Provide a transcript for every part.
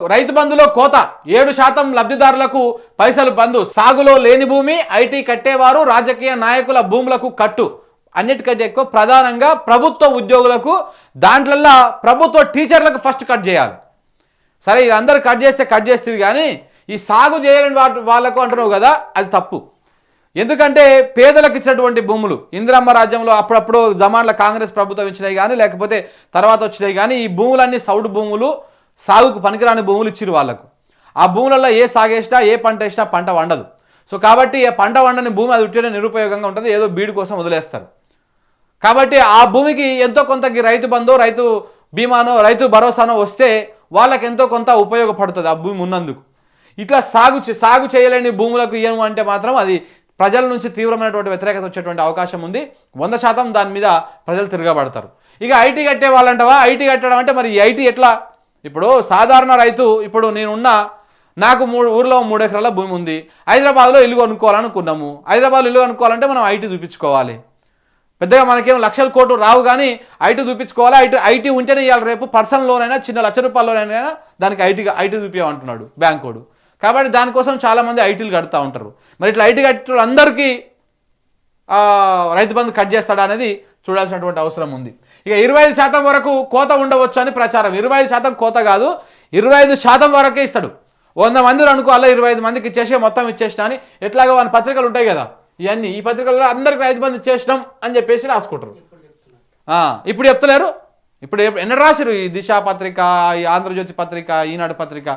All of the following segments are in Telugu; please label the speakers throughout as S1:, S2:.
S1: రైతు బంధులో కోత. ఏడు శాతం లబ్ధిదారులకు పైసలు బంధు. సాగులో లేని భూమి ఐటీ కట్టేవారు రాజకీయ నాయకుల భూములకు కట్టు. అన్నిటికంటే ఎక్కువ ప్రధానంగా ప్రభుత్వ ఉద్యోగులకు దాంట్లల్లో ప్రభుత్వ టీచర్లకు ఫస్ట్ కట్ చేయాలి. సరే ఇది అందరు కట్ చేస్తే కట్ చేస్తుంది కానీ ఈ సాగు చేయలేని వాటి వాళ్ళకు అంటున్నావు కదా అది తప్పు. ఎందుకంటే పేదలకు ఇచ్చినటువంటి భూములు ఇందిరమ్మ రాజ్యంలో అప్పుడప్పుడు జమాన్ల కాంగ్రెస్ ప్రభుత్వం ఇచ్చినాయి కానీ లేకపోతే తర్వాత వచ్చినాయి కానీ ఈ భూములన్నీ సౌడు భూములు సాగుకు పనికిరాని భూములు ఇచ్చిరు వాళ్ళకు. ఆ భూములలో ఏ సాగేసినా ఏ పంట వేసినా పంట వండదు. సో కాబట్టి ఆ పంట వండని భూమి అది ఉట్టిన నిరుపయోగంగా ఉంటుంది ఏదో బీడు కోసం వదిలేస్తారు. కాబట్టి ఆ భూమికి ఎంతో కొంత రైతు బంధు రైతు బీమానో రైతు భరోసానో వస్తే వాళ్ళకి ఎంతో కొంత ఉపయోగపడుతుంది ఆ భూమి ఉన్నందుకు. ఇట్లా సాగు సాగు చేయలేని భూములకు ఇయ్యను అంటే మాత్రం అది ప్రజల నుంచి తీవ్రమైనటువంటి వ్యతిరేకత వచ్చేటువంటి అవకాశం ఉంది. వంద శాతం దాని మీద ప్రజలు తిరగబడతారు. ఇక ఐటీ కట్టే వాళ్ళంటవా? ఐటీ కట్టడం అంటే మరి ఈ ఐటీ ఎట్లా ఇప్పుడు సాధారణ రైతు ఇప్పుడు నేనున్న నాకు మూడు ఊర్లో మూడు ఎకరాల భూమి ఉంది. హైదరాబాద్లో ఇల్లు కొనుక్కోవాలనుకున్నాము. హైదరాబాద్లో ఇల్లు కొనుక్కోవాలంటే మనం ఐటీ చూపించుకోవాలి. పెద్దగా మనకేం లక్షల కోట్లు రావు కానీ ఐటీ చూపించుకోవాలి. ఐటీ ఐటీ ఉంటేనే ఇవాళ రేపు పర్సనల్ లోన్ అయినా చిన్న లక్ష రూపాయల లోన్ అయినా దానికి ఐటీ ఐటీ చూపించమంటున్నాడు బ్యాంకోడు. కాబట్టి దానికోసం చాలామంది ఐటీలు కడుతూ ఉంటారు. మరి ఇట్లా ఐటీ కట్టే అందరికీ రైతు బంధు కట్ చేస్తాడా అనేది చూడాల్సినటువంటి అవసరం ఉంది. ఇక ఇరవై ఐదు శాతం వరకు కోత ఉండవచ్చు అని ప్రచారం. ఇరవై ఐదు శాతం కోత కాదు ఇరవై ఐదు శాతం వరకే ఇస్తాడు. వంద మంది అనుకో అలా ఇరవై ఐదు మందికి ఇచ్చేసి మొత్తం ఇచ్చేసిన అని? ఎట్లాగో వాళ్ళ పత్రికలు ఉంటాయి కదా. ఇవన్నీ ఈ పత్రికల్లో అందరికి రైతు బంధు ఇచ్చేసినాం అని చెప్పేసి రాసుకుంటారు. ఇప్పుడు చెప్తలేరు? ఇప్పుడు ఎన్న ఎన్నడు రాసిరు ఈ దిశ పత్రిక ఈ ఆంధ్రజ్యోతి పత్రిక ఈనాడు పత్రిక.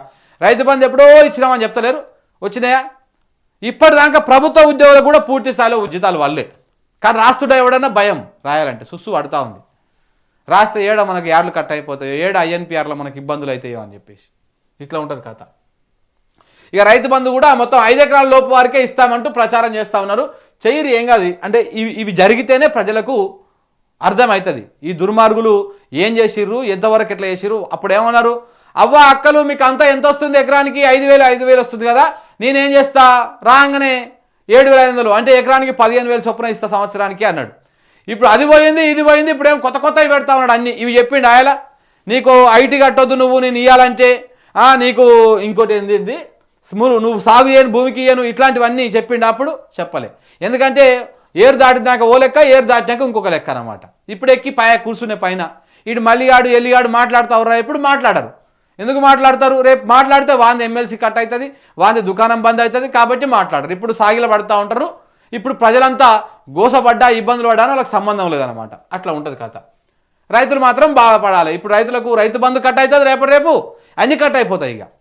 S1: రైతు బంధు ఎప్పుడో ఇచ్చినామని చెప్తలేరు? వచ్చినాయా? ఇప్పటిదాకా ప్రభుత్వ ఉద్యోగులు కూడా పూర్తి స్థాయిలో ఉచితాలు వాళ్ళే. కానీ రాస్తుంటే ఎవడన్నా భయం రాయాలంటే సుస్సు పడతా ఉంది. రాస్తే ఏడ మనకి యార్లు కట్ అయిపోతాయో ఏడ ఐఎన్పిఆర్లో మనకి ఇబ్బందులు అవుతాయో అని చెప్పేసి. ఇట్లా ఉంటుంది కథ. ఇక రైతు బంధు కూడా మొత్తం ఐదు ఎకరాల లోపు వారికే ఇస్తామంటూ ప్రచారం చేస్తా ఉన్నారు. చెయ్యరు ఏం కాదు. అంటే ఇవి ఇవి జరిగితేనే ప్రజలకు అర్థమవుతుంది ఈ దుర్మార్గులు ఏం చేసిర్రు ఎంతవరకు ఎట్లా చేసిర్రు అప్పుడు ఏమన్నారు? అవ్వ అక్కలు మీకు అంతా ఎంత వస్తుంది ఎకరానికి? ఐదు వేలు ఐదు వేలు వస్తుంది కదా. నేనేం చేస్తా? రాగానే ఏడు వేల ఐదు వందలు అంటే ఎకరానికి పదిహేను వేలు చొప్పున ఇస్తా సంవత్సరానికి అన్నాడు. ఇప్పుడు అది పోయింది ఇది పోయింది ఇప్పుడు ఏం కొత్త కొత్తవి పెడతా ఉన్నాడు అన్ని. ఇవి చెప్పిండు ఆయన నీకు ఐటీ కట్టొద్దు నువ్వు నేను ఇవ్వాలంటే నీకు ఇంకోటి ఏంది ఇది నువ్వు సాగు చేయను భూమికి ఇయ్యను ఇట్లాంటివన్నీ చెప్పిండు అప్పుడు చెప్పలే. ఎందుకంటే ఏరు దాటినాక ఓ లెక్క ఏరు దాటినాక ఇంకొక లెక్క అనమాట ఇప్పుడు ఎక్కి పై కూర్చునే పైన. ఇటు మల్లిగాడు ఎల్లిగాడు మాట్లాడతావురా ఇప్పుడు మాట్లాడరు. ఎందుకు మాట్లాడతారు? రేపు మాట్లాడితే వాంది ఎమ్మెల్సీ కట్ అవుతుంది వాంది దుకాణం బంద్ అవుతుంది కాబట్టి మాట్లాడరు. ఇప్పుడు సాగిల పడతా ఉంటారు ఇప్పుడు ప్రజలంతా గోసపడ్డా ఇబ్బందులు పడ్డా వాళ్ళకి సంబంధం లేదనమాట అట్లా ఉంటుంది కథ. రైతులు మాత్రం బాధపడాలి. ఇప్పుడు రైతులకు రైతు బంధు కట్ అవుతుంది రేపు రేపు అన్ని కట్ అయిపోతాయి ఇక.